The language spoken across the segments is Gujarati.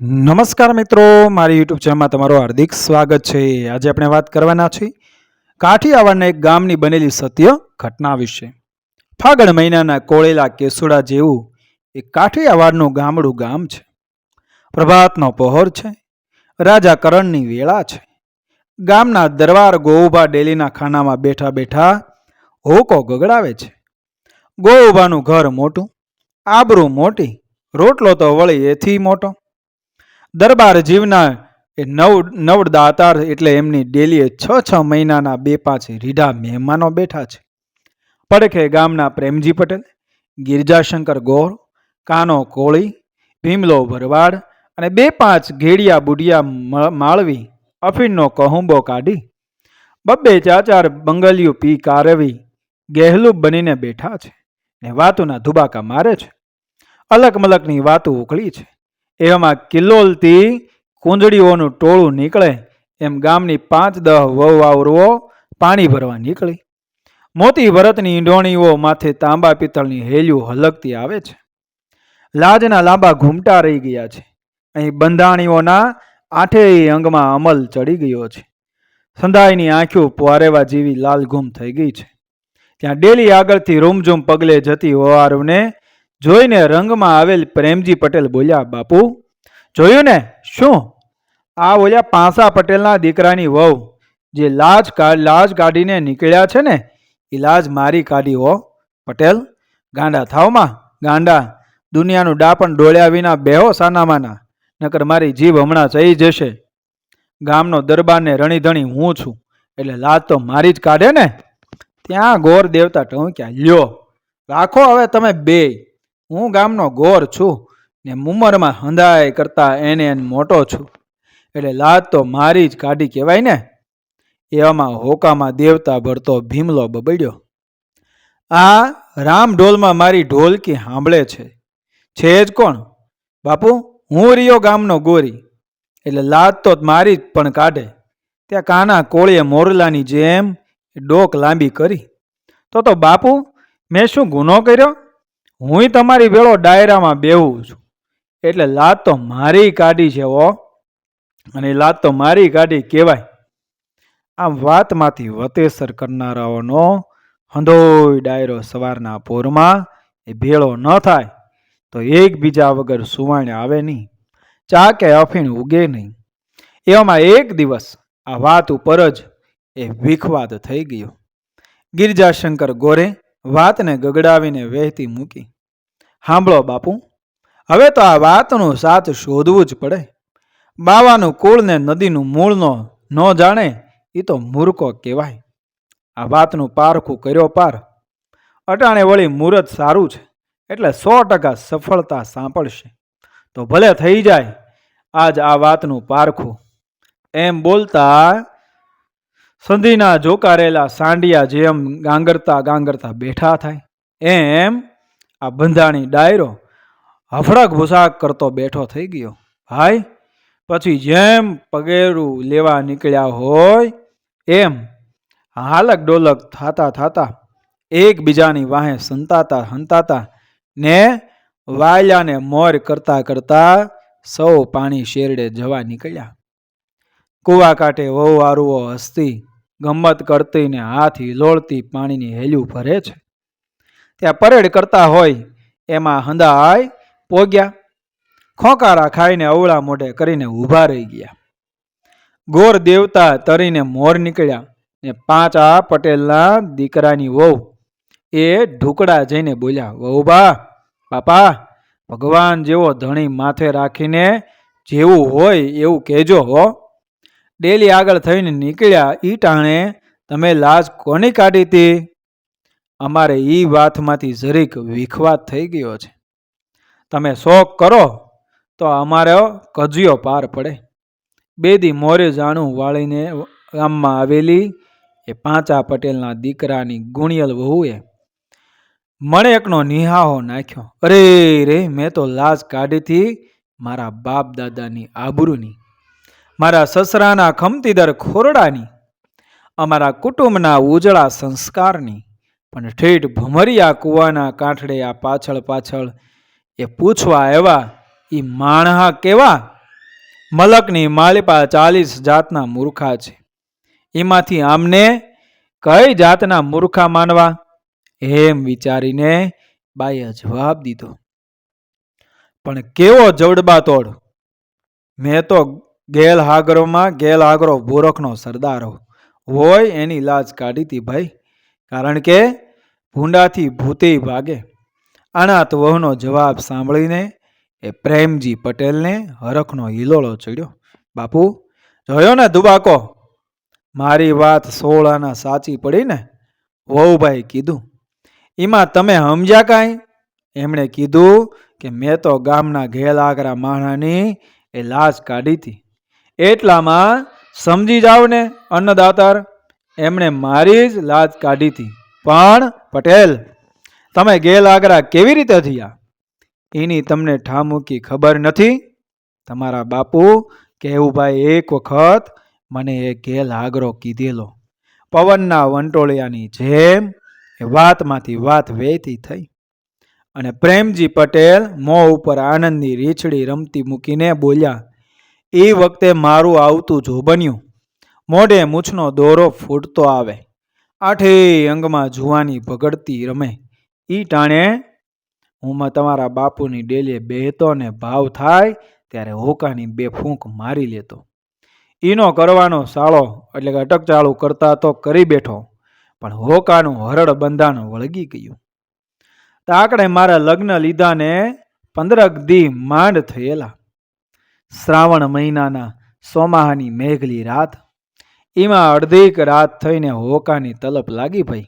નમસ્કાર મિત્રો, મારી યુટ્યુબ ચેનલમાં તમારું હાર્દિક સ્વાગત છે. આજે આપણે વાત કરવાના છીએ કાઠિયાવાડના એક ગામની બનેલી સત્ય ઘટના વિશે. ફાગણ મહિનાના કોળેલા કેસુડા જેવું એક કાઠિયાવાડનું ગામડું ગામ છે. પ્રભાતનો પહોર છે, રાજા કરણની વેળા છે. ગામના દરબાર ગોઉભા ડેલીના ખાનામાં બેઠા બેઠા હોકો ગગડાવે છે. ગોઉભાનું ઘર મોટું, આબરું મોટી, રોટલો તો વળી એથી મોટો. દરબાર જીવના એ નવ નવદાતાર એટલે એમની ડેલીએ છ છ મહિનાના બે પાંચ રીઢા મહેમાનો બેઠા છે. પડખે ગામના પ્રેમજી પટેલ, ગિરજાશંકર ગોર, કાનો કોળી, ભીમલો ભરવાડ અને બે પાંચ ઘેડિયા બુડિયા માળવી, અફીણનો કહુંબો કાઢી, બબ્બે ચાર ચાર બંગલિયું પી કારવી, ગહેલું બનીને બેઠા છે ને વાતુના ધુબાકા મારે છે. અલગ મલકની વાતો ઉકળી છે. એવામાં કિલ્લોલથી કુંજડીઓનું ટોળું નીકળે, એમ ગામની પાંચ દહ વહુવાવરુઓ પાણી ભરવા નીકળી. મોતી ભરતની ઈંડોણીઓ માથે તાંબા પિત્તળની હેલ્યું હલકતી આવે છે. લાજના લાંબા ઘૂમટા રહી ગયા છે. અહીં બંધાણીઓના આઠેય અંગમાં અમલ ચડી ગયો છે. સંધાઈની આંખો પોરેવા જેવી લાલઘૂમ થઈ ગઈ છે. ત્યાં ડેલી આગળથી રૂમઝૂમ પગલે જતી હોવારને જોઈને રંગમાં આવેલ પ્રેમજી પટેલ બોલ્યા, બાપુ, જોયું ને? શું? આ બોલ્યા પાંસા પટેલના દીકરાની વહુ, જે લાજ લાજ કાઢીને નીકળ્યા છે ને? એ લાજ મારી કાઢી હો, પટેલ. ગાંડા થાવમાં ગાંડા. દુનિયાનું ડાપણ ડોળ્યા વિના બેહો સાનામાના, નકર મારી જીભ હમણાં ચઈ જશે. ગામનો દરબારને રણીધણી હું છું, એટલે લાજ તો મારી જ કાઢે ને? ત્યાં ગોર દેવતા ટહુક્યા લ્યો, રાખો હવે તમે બે. હું ગામનો ગોર છું ને મુમરમાં હંધાય કરતા એને એને મોટો છું. એટલે લાત તો મારી જ કાઢી કહેવાય ને? એવામાં હોકામાં દેવતા ભરતો ભીમલો બબડ્યો. આ રામ ઢોલમાં મારી ઢોલકી સાંભળે છે. છે જ કોણ? બાપુ, હું રહ્યો ગામનો ગોરી. એટલે લાત તો મારી જ પણ કાઢે. ત્યાં કાના કોળીએ મોરલાની જેમ ડોક લાંબી કરી. તો તો બાપુ, મેં શું ગુનો કર્યો? હુંય તમારી વેળો ડાયરામાં બેહું છું. એટલે લાત તો મારી કાઢી છે ઓ અને લાત તો મારી કાઢી કહેવાય. આમ વાતમાંથી વતેસર કરનારાઓનો હંધોય ડાયરો સવારના પોરમાં એ ભેળો ન થાય, તો એકબીજા વગર સુવાણ આવે નહીં ચા કે અફીણ ઉગે નહીં. એવામાં એક દિવસ આ વાત ઉપર જ એ વિખવાદ થઈ ગયો. ગિરજાશંકર ગોરે વાતને ગગડાવીને વહેતી મૂકી. સાંભળો બાપુ, હવે તો આ વાતનું સાથ શોધવું જ પડે. બાવાનું કુળ ને નદીનું મૂળનો ન જાણે એ તો મૂર્ખો કહેવાય. આ વાતનું પારખું કર્યો પાર. અટાણે વળી મુહૂર્ત સારું છે, એટલે સો ટકા સફળતા સાંપડશે. તો ભલે થઈ જાય, આજ આ વાતનું પારખું. એમ બોલતા સંધિના જોકારેલા સાંડિયા જેમ ગાંગરતા ગાંગરતા બેઠા થાય. એમ આ બંધાણી ડાયરો હફડક ભૂસાક કરતો બેઠો થઈ ગયો. ભાઈ, પછી જેમ પગેરું લેવા નીકળ્યા હોય, એમ હાલક ડોલક થાતા થાતા એકબીજાની વાહે સંતાતા હંતાતા ને વાયલાને મોર કરતા કરતા સૌ પાણી શેરડે જવા નીકળ્યા. કુવા કાંઠે વહુ આરુઓ હસતી ગમત કરતી ને હાથ હિલોળતી પાણીની હેલ્યું ભરે છે. ત્યાં પરેડ કરતા હોય, એમાં હંદાય પોગ્યા. ખોકારા ખાઈને અવળા મોઢે કરીને ઊભા રહી ગયા. ગોર દેવતા તરીને મોર નીકળ્યા ને પાંચ પટેલના દીકરાની વહુ. એ ઢુકડા જઈને બોલ્યા, વહુ બા, બાપા, ભગવાન જેવો ધણી માથે રાખીને જેવું હોય એવું કહેજો હો. ડેલી આગળ થઈને નીકળ્યા ઈ ટાણે તમે લાજ કોની કાઢી હતી અમારે એ વાતમાંથી જરીક વિખવાદ થઈ ગયો છે. તમે શોખ કરો તો અમારો કજિયો પાર પડે. બેદી મોરે જાણું વાળીને ગામમાં આવેલી એ પાંચા પટેલના દીકરાની ગુણિયલ વહુએ મને એકનો નિહાહો નાખ્યો. અરે રે, મેં તો લાજ કાઢીથી મારા બાપ દાદાની આબરૂની. મારા સસરાના ખમતીદર ખોરડાની, અમારા કુટુંબના ઉજળા સંસ્કારની, પણ ઠેઠ ભમરિયા કૂવાના કાંઠડે આ પાછળ પાછળ એ પૂછવા આવ્યા એ માણહા કેવા? મલકની માલિપા ચાલીસ જાતના મૂર્ખા છે. એમાંથી આમને કઈ જાતના મૂર્ખા માનવા? એમ વિચારીને બાઈએ જવાબ દીધો, પણ કેવો જવડબાતોડ? મેં તો ગેલ ગેલહાગરો ગેલ હાગરો ભૂરખનો સરદાર હોય એની લાજ કાઢી હતી ભાઈ. કારણ કે ભૂંડાથી ભૂતે ભાગે. અનાથ વહુનો જવાબ સાંભળીને એ પ્રેમજી પટેલને હરખનો હિલોળો ચડ્યો. બાપુ જોયો ને દુબાકો? મારી વાત સોળ આના સાચી પડી ને? વહુભાઈ કીધું. એમાં તમે સમજ્યા કાંઈ? એમણે કીધું કે મેં તો ગામના ઘેલ આગરા માણાની એ લાશ કાઢી હતી એટલામાં સમજી જાઓ ને, અન્નદાતાર, એમણે મારી જ લાજ કાઢી હતી. પણ પટેલ, તમે ગેલ આગરા કેવી રીતે થયા? એની તમને ઠામુકી ખબર નથી? તમારા બાપુ કેવુભાઈ એક વખત મને એ ગેલ આગરો કીધેલો. પવનના વંટોળિયાની જેમ એ વાતમાંથી વાત વહેતી થઈ. અને પ્રેમજી પટેલ મોં ઉપર આનંદની રીછડી રમતી મૂકીને બોલ્યા એ વખતે મારું આવતું જો બન્યું. મોઢે મૂછનો દોરો ફૂટતો આવે. આઠે અંગમાં જુવાની ભગડતી રમે. ઈ ટાણે હું તમારા બાપુની ડેલીએ બેહતો ને ભાવ થાય ત્યારે હોકાની બે ફૂંક મારી લેતો. ઈનો કરવાનો સાળો એટલે કે અટક કરતા તો કરી બેઠો, પણ હોકાનું હરડ બંધાણ વળગી ગયું. તાકડે મારા લગ્ન લીધાને પંદરક દી માંડ થયેલા. શ્રાવણ મહિનાના સોમાહાની મેઘલી રાત. એમાં અડધીક રાત થઈને હોકાની તલપ લાગી ભાઈ.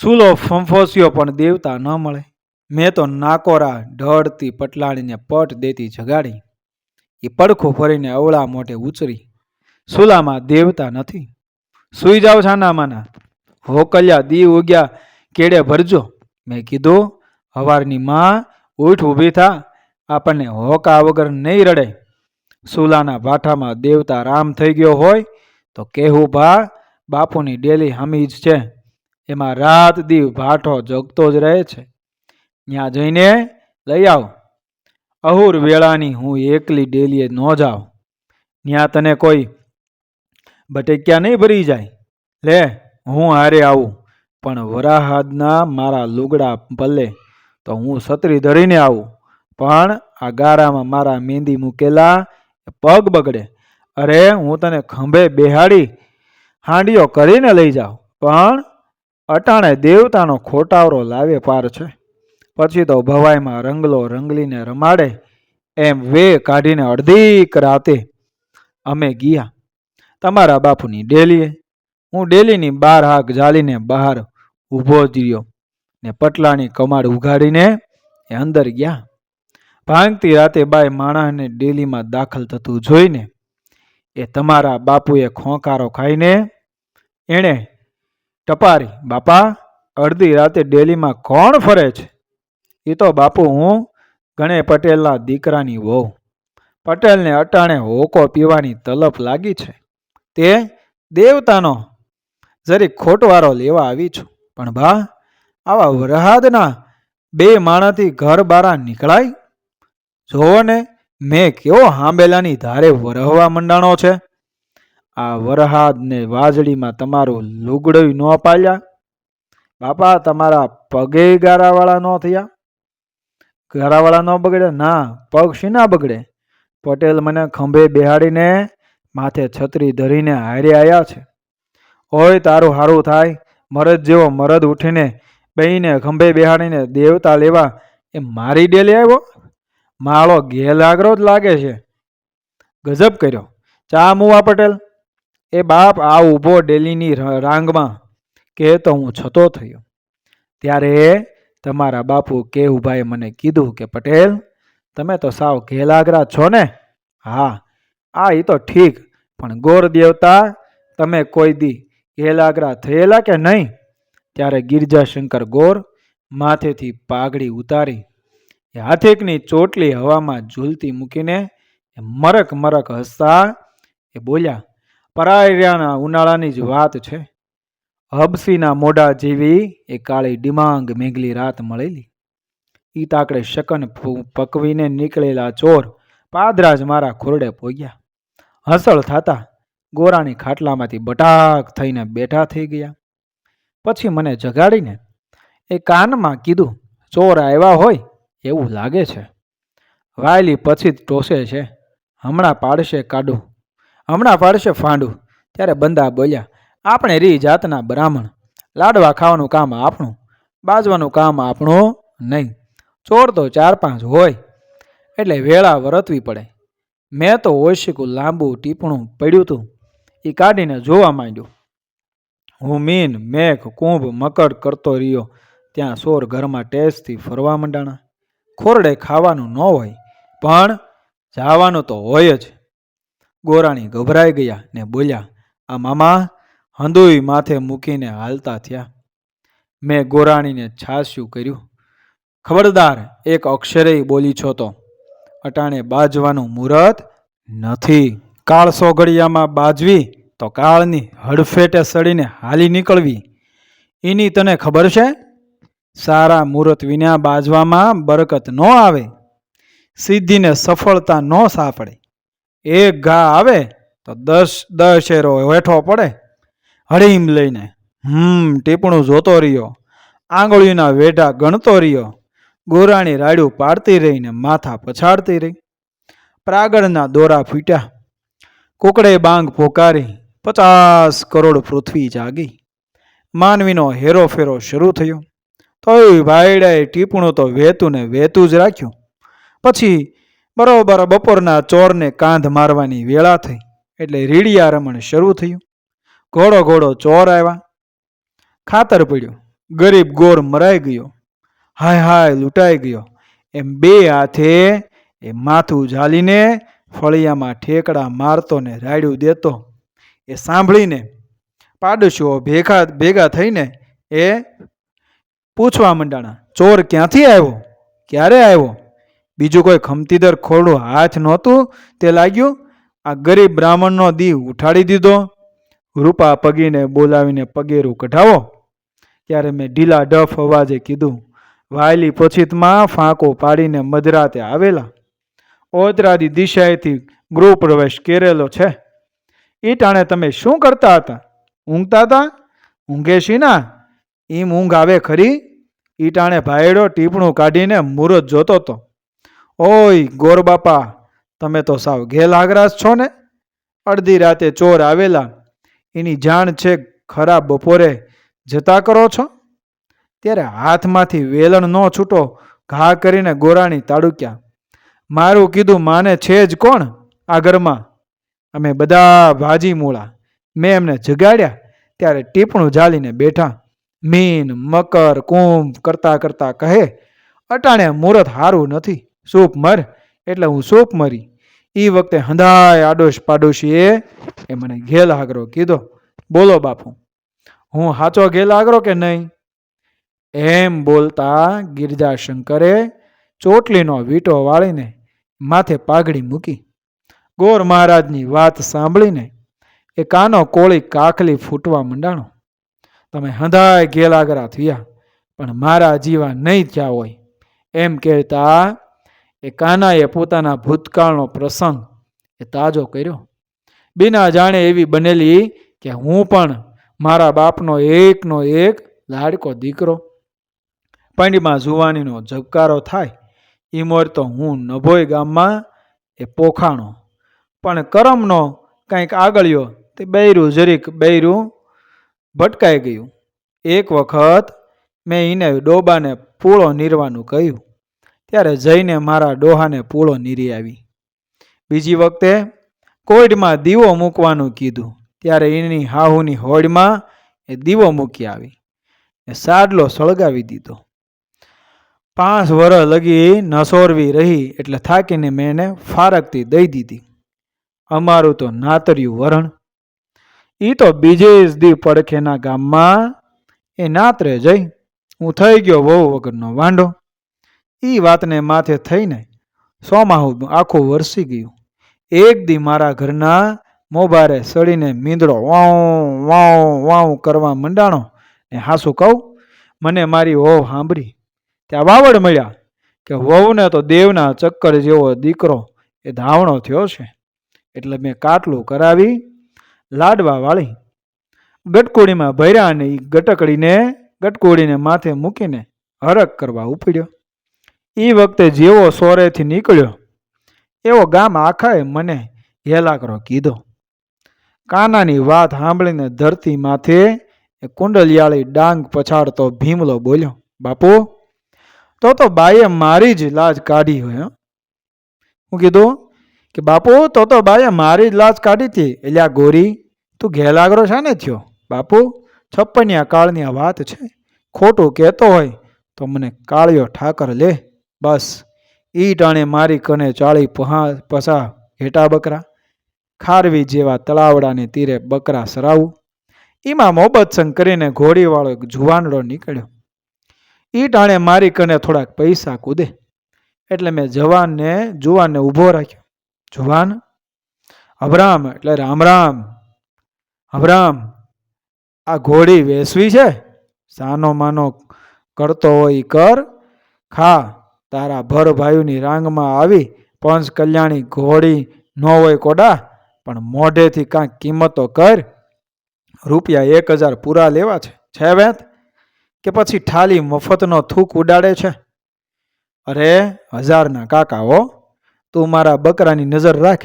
સૂલો ફંફોસ્યો પણ દેવતા ન મળે. મેં તો નાકોરા ઢળતી પટલાણીને પટ દેતી જગાડી. એ પડખું ફરીને અવળા મોઢે ઉચરી સુલામાં દેવતા નથી. સુઈ જાવ છાનામાના. હોકલ્યા દી ઉગ્યા, કેડે ભરજો? મેં કીધું, હવારની માં ઉઠ ઊભી થા. આપણને હોકા વગર નહીં રડે. સુલાના ભાઠામાં દેવતા રામ થઈ ગયો હોય તો કહેવું ભા, બાપુની ડેલી હમી જ છે. એમાં રાત દી ભાઠો જગતો જ રહે છે. ત્યાં જઈને લઈ આવ. અહુર વેળાની હું એકલી ડેલીએ ન જાઉં. ત્યાં તને કોઈ બટેક્યા નહીં ભરી જાય. લે, હું હારે આવું. પણ વરાહાદના મારા લુગડા પલ્લે તો હું છત્રી ધરીને આવું. પણ આ ગારામાં મારા મહેંદી મૂકેલા પગ બગડે. અરે, હું તને ખંભે બેહાડી હાંડીઓ કરીને લઈ જાઉં. પણ અટાણે દેવતાનો ખોટાવરો લાવે પાર છે. પછી તો ભવાઈમાં રંગલો રંગલીને રમાડે. એમ વે કાઢીને અડધીક રાતે અમે ગયા. તમારા બાપુની ડેલીએ. હું ડેલીની બાર હાક જાળીને બહાર ઊભો જ રહ્યો ને પટલાની કમાડ ઉઘાડીને એ અંદર ગયા. ભાંગતી રાતે બાય માણસને ડેલીમાં દાખલ થતું જોઈને એ તમારા બાપુએ ખોંકારો ખાઈને એણે, ટપારી, બાપા, અડધી રાતે ડેલીમાં કોણ ફરે છે? એ તો બાપુ હું ગણે પટેલના દીકરાની વહુ. પટેલને અટાણે હોકો પીવાની તલપ લાગી છે. તે દેવતાનો જરી ખોટવારો લેવા આવી છું. પણ બા, આવા વરહાદના બે માણાથી ઘર બારા નીકળાય જોવો ને મેં કેવો હાંબેલાની ધારે વરહવા મંડાણો છે? આ વરહાદ ને વાજળીમાં તમારું લુગડું ન પાલ્યા બાપા, તમારા પગે ગારાવાળા ન થયા? ગારાવાળા ન બગડે ના, પગ શીના બગડે? પટેલ મને ખંભે બેહાડીને માથે છત્રી ધરીને હારે આવ્યા છે. ઓય, તારું હારું થાય. મરદ જેવો મરદ ઉઠીને બેહીને ખંભે બેહાડીને દેવતા લેવા એ મારી ડેલી આવ્યો? માળો ઘેલાગરો જ લાગે છે. ગજબ કર્યો. ચા મુવા પટેલ? એ બાપ આ ઊભો ડેલીની રાંગમાં કે તો હું છતો થયો. ત્યારે તમારા બાપુ કેવુભાઈએ મને કીધું કે, પટેલ, તમે તો સાવ ઘેલાગરા છો ને? હા, આ એ તો ઠીક, પણ ગોર દેવતા તમે કોઈ દી ઘેલાગરા થયેલા કે નહીં? ત્યારે ગિરજાશંકર ગોર માથેથી પાઘડી ઉતારી એ હાથેકની ચોટલી હવામાં ઝૂલતી મૂકીને એ મરક મરક હસતા એ બોલ્યા પરાયરાના ઉનાળાની જ વાત છે. હબસીના મોઢા જેવી એ કાળી ડિમાંગ મેઘલી રાત મળેલી. ઈ તાકડે શકન પકવીને નીકળેલા ચોર પાદરાજ મારા ખોરડે પોગ્યા. હસળ થતા ગોરાની ખાટલામાંથી બટાક થઈને બેઠા થઈ ગયા. પછી મને જગાડીને એ કાનમાં કીધું, ચોર આવ્યા હોય એવું લાગે છે? વાયલી પછી જ ટોસે છે. હમણાં પાડશે કાઢું હમણાં પાડશે ફાંડું. ત્યારે બંદા બોલ્યા, આપણે રી જાતના બ્રાહ્મણ. લાડવા ખાવાનું કામ આપણું. બાજવાનું કામ આપણું નહીં. ચોર તો ચાર પાંચ હોય. એટલે વેળા વરતવી પડે. મેં તો ઓશિકું લાંબુ ટીપણું પડ્યું હતું એ કાઢીને જોવા માંડ્યું. હું મીન, મેઘ, કુંભ, મકર કરતો રહ્યો. ત્યાં સોર ઘરમાં ટેસ્ટથી ફરવા માંડાણા. ખોરડે ખાવાનું ન હોય, પણ જવાનું તો હોય જ. ગોરાણી ગભરાઈ ગયા ને બોલ્યા, આ મામા હંદુઈ માથે મૂકીને હાલતા થયા. મેં ગોરાણીને છાસ્યું કર્યું. ખબરદાર, એક અક્ષરે બોલી છો તો. અટાણે બાજવાનું મુહૂર્ત નથી. કાળ સોગડિયામાં બાજવી તો કાળની હડફેટે સડીને હાલી નીકળવી. એની તને ખબર છે? સારા મુહૂર્ત વિના બાજવામાં બરકત ન આવે. સિદ્ધિને સફળતા ન સાંપડે. એક ઘા આવે તો દસ દશેરો હેઠો પડે. હળીમ લઈને, હમ, ટીપણું જોતો રહ્યો. આંગળીના વેઢા ગણતો રહ્યો. ગોરાણી રાડ્યું પાડતી રહીને માથા પછાડતી રહી. પ્રાગળના દોરા ફૂટ્યા. કુકડે બાંગ પોકારી. પચાસ કરોડ પૃથ્વી જાગી. માનવીનો હેરોફેરો શરૂ થયો. તોય ભાઈડાએ ટીપણું તો વહેતું ને વહેતું જ રાખ્યું. પછી બરોબર બપોરના ચોરને કાંધ મારવાની વેળા થઈ, એટલે રીડિયા રમણ શરૂ થયું. ઘોડો ઘોડો ચોર આવ્યા. ખાતર પડ્યું. ગરીબ ગોર મરાઈ ગયો. હાય હાય લૂંટાઈ ગયો. એમ બે હાથે એ માથું ઝાલીને ફળિયામાં ઠેકડા મારતો ને રાડ્યું દેતો. એ સાંભળીને પાડશો ભેગા ભેગા થઈને એ પૂછવા મંડાણા, ચોર ક્યાંથી આવ્યો? ક્યારે આવ્યો? બીજું કોઈ ખમતીદર ખોડું હાથ નહોતું? તે લાગ્યું, આ ગરીબ બ્રાહ્મણનો દી ઉઠાડી દીધો. રૂપા પગીને બોલાવીને પગેરું કઢાવો. ત્યારે મેં ઢીલા ડફ અવાજે કીધું, વાયલી પછીતમાં ફાંકો પાડીને મધરાતે આવેલા. ઓતરાદી દિશાએથી ગૃહ પ્રવેશ કરેલો છે. એ ટાણે તમે શું કરતા હતા? ઊંઘતા હતા ઊંઘે શીના એમ ઊંઘ આવે ખરી? ઈટાણે ટાણે ભાયડો ટીપણું કાઢીને મુહૂર્ત જોતો હતો ઓય ગોર બાપા, તમે તો સાવ ઘેલાગરાજ છો ને? અડધી રાતે ચોર આવેલા. એની જાણ છે ખરા બપોરે જતા કરો છો? ત્યારે હાથમાંથી વેલણ ન છૂટો, ઘા કરીને ગોરાણી તાડુક્યા. મારું કીધું માને છે જ કોણ આ ઘરમાં? અમે બધા ભાજી મૂળા. મેં એમને જગાડ્યા, ત્યારે ટીપણું જાળીને બેઠા. મીન, મકર, કુંભ કરતા કરતા કહે, અટાણે મુહૂર્ત હારું નથી, સૂપ મર, એટલે હું સૂપ મરી. એ વખતે હંધાય આડોશ પાડોશીએ એ મને ઘેલ આગરો કીધો, બોલો બાપુ, હું સાચો ઘેલ આગરો કે નહીં? એમ બોલતા ગિરજાશંકરે ચોટલીનો વીંટો વાળીને માથે પાઘડી મૂકી. ગોર મહારાજની વાત સાંભળીને એ કાનો કોળી કાખલી ફૂટવા મંડાણો. તમે હંધાય ગેલાગરા થયા, પણ મારા જીવા નહીં થયા હોય. એમ કહેતા એ કાનાએ પોતાના ભૂતકાળનો પ્રસંગ એ તાજો કર્યો. બિના જાણે એવી બનેલી કે હું પણ મારા બાપનો એકનો એક લાડકો દીકરો. પંડીમાં જુવાનીનો ઝબકારો થાય એ મોર તો હું નભોઈ ગામમાં એ પોખાણો. પણ કરમનો કંઈક આગળ્યો તે બૈરું, જરીક બૈરું ભટકાઈ ગયું. એક વખત મેં એને ડોબાને પૂળો નીરવાનું કહ્યું. ત્યારે જઈને મારા ડોહાને પૂળો નીરી આવી. બીજી વખતે કોઈડમાં દીવો મૂકવાનું કીધું. ત્યારે એની હાહુની હોડમાં એ દીવો મૂકી આવી એ સાડલો સળગાવી દીધો. પાંચ વર્ષ લગી નસોરવી રહી એટલે થાકીને મેં એને ફારકતી દઈ દીધી. અમારું તો નાતર્યું વરણ એ તો બીજે જ દી પડખેના ગામમાં એ નાતરે જઈ. હું થઈ ગયો વહુ વગરનો વાંઢો. એ વાતને માથે થઈને સોમાહું આખું વરસી ગયું. એક દી મારા ઘરના મોબારે સડીને મીંદડો વાઉ વાઉ વાઉ કરવા મંડાણો ને હાસું કહું, મને મારી વહુ સાંભળી ત્યાં વાવડ મળ્યા કે વહુને તો દેવના ચક્કર જેવો દીકરો એ ધાવણો થયો છે. એટલે મેં કાટલું કરાવી લાડવા વાળી. ગટકોડીમાં ભર્યા અને ગટકડીને ગટકોડીને માથે મૂકીને હરક કરવા ઉપડ્યો. એ વખતે જેવો સોરેથી નીકળ્યો, એવો ગામ આખાએ મને હેલાકરો કીધો. કાનાની વાત સાંભળીને ધરતી માથે એ કુંડલિયાળી ડાંગ પછાડતો ભીમલો બોલ્યો, બાપુ, તો તો બાઈએ મારી જ લાજ કાઢી હોય, હં." કીધું, કે બાપુ, તો તો બાઈએ મારી જ લાજ કાઢી હતી એટલે ગોરી. તું ઘેલાગરો છે ને થયો? બાપુ, છપ્પનિયા કાળની આ વાત છે. ખોટું કહેતો હોય તો મને કાળિયો ઠાકર લે. બસ ઈ ટાણે મારી કને ચાળી પહા, પસા ઘેટા બકરા. ખારવી જેવા તળાવડાને તીરે બકરા સરાવું. એમાં મોબતસંગ કરીને ઘોડીવાળો એક જુવાનડો નીકળ્યો. ઈ ટાણે મારી કને થોડાક પૈસા કૂદે. એટલે મેં જવાનને, જુવાનને ઊભો રાખ્યો. જુવાન અબરામ એટલે રામ રામ. અબરામ આ ઘોડી વેસવી છે? સાનો માનો કરતો હોય કર. ખા, તારા ભર ભાઈઓની રાંગમાં આવી પંચ કલ્યાણી ઘોડી ન હોય કોડા, પણ મોઢેથી કાંઈક કિંમતો કર. રૂપિયા એક હજાર પૂરા લેવા છે. છે વેત? કે પછી ઠાલી મફતનો થૂક ઉડાડે છે? અરે, હજારના કાકા હો, તું મારા બકરાની નજર રાખ.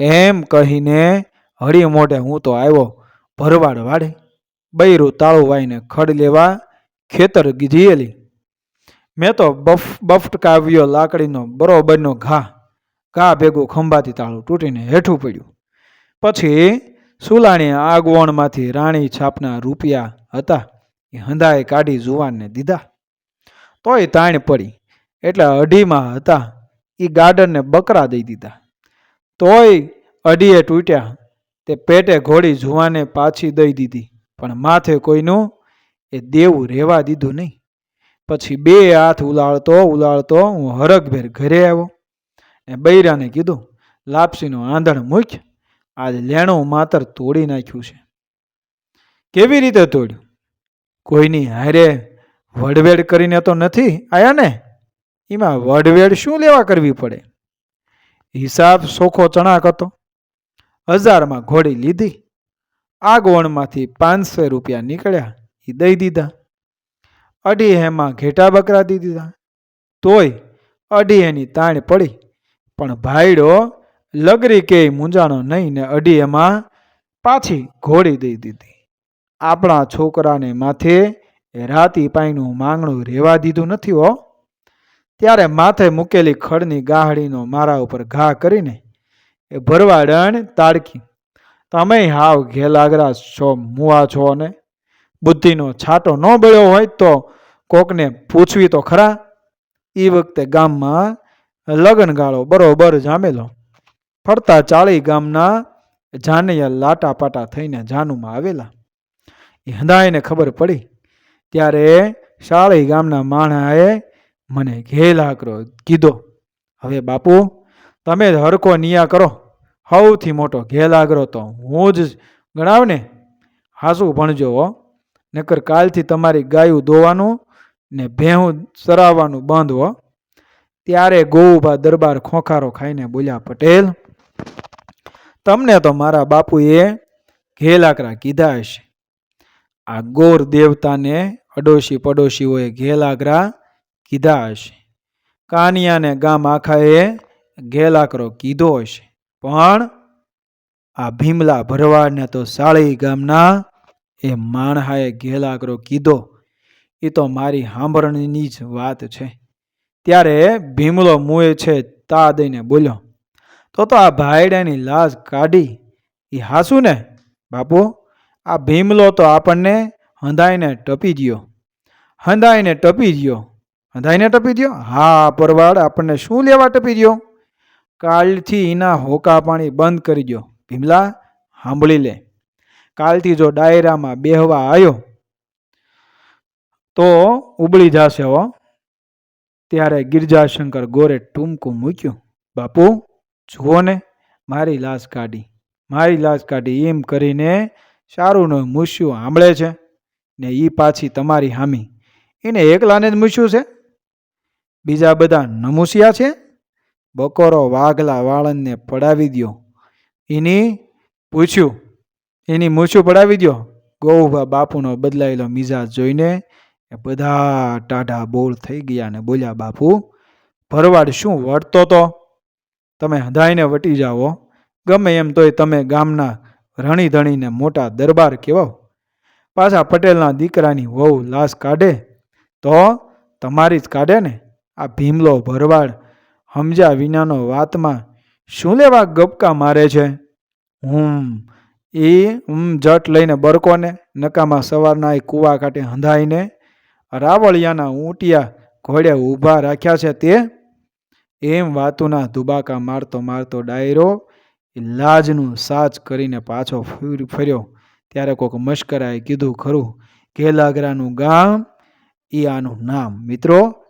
એમ કહીને હળી મોઢે હું તો આવ્યો ભરવાડ વાડે. બૈરું તાળું વાઈને ખડ લેવા ખેતર ગીધીએલી મેં તો બફ, બફટ કાવ્યો લાકડીનો બરોબરનો ઘા. ઘા ભેગું ખંભાતી તાળું તૂટીને હેઠું પડ્યું. પછી સુલાણી આગવણમાંથી રાણી છાપના રૂપિયા હતા એ હંધાએ કાઢી જુવાનને દીધા. તોય તાણ પડી, એટલે અઢીમાં હતા એ ગાર્ડનને બકરા દઈ દીધા. તોય અઢીએ તૂટ્યા તે પેટે ઘોડી જુવાને પાછી દઈ દીધી. પણ માથે કોઈનું એ દેવું રહેવા દીધું નહીં. પછી બે હાથ ઉલાળતો ઉલાળતો હું હરખભેર ઘરે આવ્યો. ને બૈરાને કીધું, લાપસીનો આંધણ મૂક, આજ લેણું માતર તોડી નાખ્યું છે. કેવી રીતે તોડ્યું? કોઈની હારે વડવેડ કરીને તો નથી આયા ને? એમાં વડવેડ શું લેવા કરવી પડે? હિસાબ સોખો ચણાક હતો. હજારમાં ઘોડી લીધી. આગવણમાંથી પાંચસો રૂપિયા નીકળ્યા. એ દઈ દીધા. અઢી હેમાં ઘેટા બકરા દી દીધા. તોય અઢી એની તાણ પડી. પણ ભાઈડો, લગરી કે મૂંઝાણો નહીં ને અઢી એમાં પાછી ઘોડી દઈ દીધી. આપણા છોકરાને માથે રાતી પાઈનું માંગણું રહેવા દીધું નથી હો. ત્યારે માથે મૂકેલી ખડની ગાહડીનો મારા ઉપર ઘા કરીને એ ભરવાડણ તાડકી તમે હાવ ઘેલાગરા છો, મુવા છો ને બુદ્ધિનો છાંટો ન બળ્યો હોય તો કોકને પૂછવી તો ખરા. એ વખતે ગામમાં લગન ગાળો બરોબર જામેલો. ફરતા ચાળી ગામના જાનૈયા લાટા પાટા થઈને જાનુમાં આવેલા. એ હંદાઈને ખબર પડી. ત્યારે શાળી ગામના માણાએ મને ઘેલ આકરો કીધો, હવે બાપુ તમે જ હરકો નિયા કરો. સૌથી મોટો ઘેલ આગરો તો હું જ ગણાવ ને? હાસું ભણજો હો. નકર કાલથી તમારી ગાયું દોવાનું ને ભેહું ચરાવવાનું બંધ હો. ત્યારે ગોઉભા દરબાર ખોખારો ખાઈને બોલ્યા, પટેલ, તમને તો મારા બાપુએ ઘેલાકરા કીધા હશે. આ ગોર દેવતાને અડોશી પડોશીઓએ ઘેલાગરા કીધા હશે. કાનિયાને ગામ આખાએ ઘેલાકરો કીધો હશે. પણ આ ભીમલા ભરવાડને તો સાળી ગામના એ માણહાએ ઘેલાકરો કીધો. એ તો મારી સાંભળણીની જ વાત છે. ત્યારે ભીમલો મુએ છે તા દઈને બોલ્યો, તો તો આ ભાઈડાની લાશ કાઢી. એ હાસુ ને? બાપુ, આ ભીમલો તો આપણને હંધાઈને ટપી ગયો. હંધાઈને ટપી ગયો. હંધાઈને ટપી ગયો? હા પરવાડ આપણને શું લેવા ટપી ગયો? કાલથી એના હોકા પાણી બંધ કરી દો ભીમલા સાંભળી લે. કાલથી જો ડાયરામાં બેહવા આવ્યો તો ઉબળી જશે હો. ત્યારે ગિરજાશંકર ગોરે ટૂંકું મૂક્યું, બાપુ, જુઓ ને, મારી લાશ કાઢી. મારી લાશ કાઢી એમ કરીને સારુંનો મૂસ્યું સાંભળે છે ને એ પાછી તમારી હામી. એને એકલાને જ મૂસ્યું છે? બીજા બધા નમૂસિયા છે? બકોરો, વાઘલા, વાળંદને પડાવી દ્યો. એની પૂછ્યું. એની મૂછું પડાવી દ્યો. ગૌભા બાપુનો બદલાયેલો મિજાજ જોઈને એ બધા ટાઢા બોલ થઈ ગયા ને બોલ્યા, બાપુ, ભરવાડ શું વળતો તો? તમે હંધાઈને વટી જાઓ. ગમે એમ તોય તમે ગામના રણી ધણીને મોટા દરબાર કહેવાઓ પાછા પટેલના દીકરાની વહુ લાશ કાઢે તો તમારી જ કાઢે ને? આ ભીમલો ભરવાડ સમજ્યા વિનાનો વાતમાં શું લેવા ગપકા મારે છે? હું એ હું જટ લઈને બરકોને, નકામાં સવારના એ કૂવા કાંઠે હંધાઈને રાવળિયાના ઊંટિયા ઘોડે ઊભા રાખ્યા છે તે. એમ વાતુના દુબાકા મારતો મારતો ડાયરો એ લાજનું સાચ કરીને પાછો ફરી- ફર્યો. ત્યારે કોઈક મશ્કરાએ કીધું ખરું ઘેલાગરાનું ગામ એ આનું નામ. મિત્રો